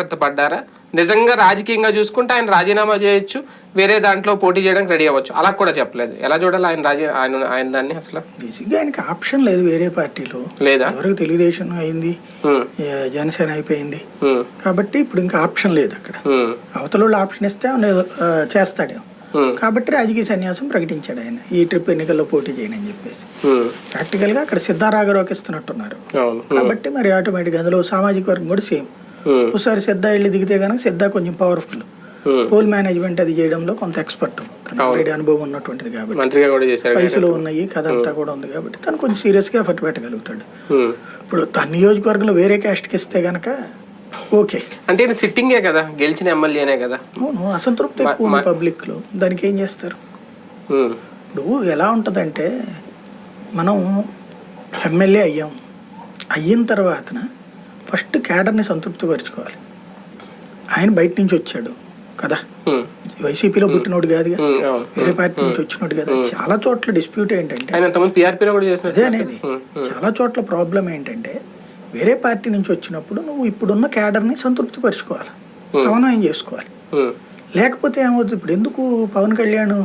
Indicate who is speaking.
Speaker 1: జాగ్రత్త పడ్డారా? నిజంగా రాజకీయంగా చూసుకుంటే ఆయన రాజీనామా చేయొచ్చు వేరే దాంట్లో పోటీ చేయడానికి రెడీ అవ్వచ్చు. అలా కూడా చెప్పలేదు. ఎలా చూడాలి ఆయన రాజీ ఆయన ఆయన దాన్ని అసలు?
Speaker 2: బేసిక్గా ఆయనకి ఆప్షన్ లేదు వేరే పార్టీలో.
Speaker 1: లేదా?
Speaker 2: ఎవరికి తెలుగుదేశం అయింది జనసేన అయిపోయింది. కాబట్టి ఇప్పుడు ఇంకా ఆప్షన్ లేదు అక్కడ. అవతల వాళ్ళు ఆప్షన్ ఇస్తే చేస్తాడు. కాబట్టి రాజకీయ సన్యాసం ప్రకటించాడు ఆయన. ఈ ట్రిప్ ఎన్నికల్లో పోటీ చేయనని చెప్పేసి.
Speaker 1: ఉమ్,
Speaker 2: ప్రాక్టికల్గా అక్కడ సిద్ధారాఘరావుకి ఇస్తున్నట్టున్నారు. కాబట్టి మరి ఆటోమేటిక్గా అందులో సామాజిక వర్గం కూడా సేమ్. ఒకసారి సిద్ధ వెళ్ళి దిగితే కనుక సిద్ధ కొంచెం పవర్ఫుల్. పోల్ మేనేజ్మెంట్ అది చేయడంలో కొంత ఎక్స్పర్ట్ ఆల్రెడీ అనుభవం ఉన్నటువంటిది కాబట్టి. పైసలు ఉన్నాయి కథ అంతా కూడా ఉంది కాబట్టి తను కొంచెం సీరియస్గా ఎఫర్ట్ పెట్టగలుగుతాడు.
Speaker 1: ఉమ్.
Speaker 2: ఇప్పుడు తన నియోజకవర్గంలో వేరే క్యాస్ట్కి ఇస్తే గనక ఓకే.
Speaker 1: అంటే సిట్టింగే కదా? గెలిచిన ఎమ్మెల్యేనే కదా?
Speaker 2: అవును అసంతృప్తి ఎక్కువ ఉంది పబ్లిక్లో దానికి ఏం చేస్తారు? ఇప్పుడు ఎలా ఉంటుందంటే మనం ఎమ్మెల్యే అయ్యాం. అయిన తర్వాతన ఫస్ట్ క్యాడర్ని సంతృప్తిపరచుకోవాలి. ఆయన బయట నుంచి వచ్చాడు కదా? వైసీపీలో పుట్టినోడు
Speaker 1: అవును.
Speaker 2: వేరే పార్టీ నుంచి వచ్చినోడు కదా? చాలా చోట్ల డిస్ప్యూట్ ఏంటంటే అదే అనేది. చాలా చోట్ల ప్రాబ్లం ఏంటంటే వేరే పార్టీ నుంచి వచ్చినప్పుడు నువ్వు ఇప్పుడున్న క్యాడర్ని సంతృప్తిపరచుకోవాలి. సమన్వయం చేసుకోవాలి. లేకపోతే ఏమవుతుంది? ఇప్పుడు ఎందుకు పవన్ కళ్యాణ్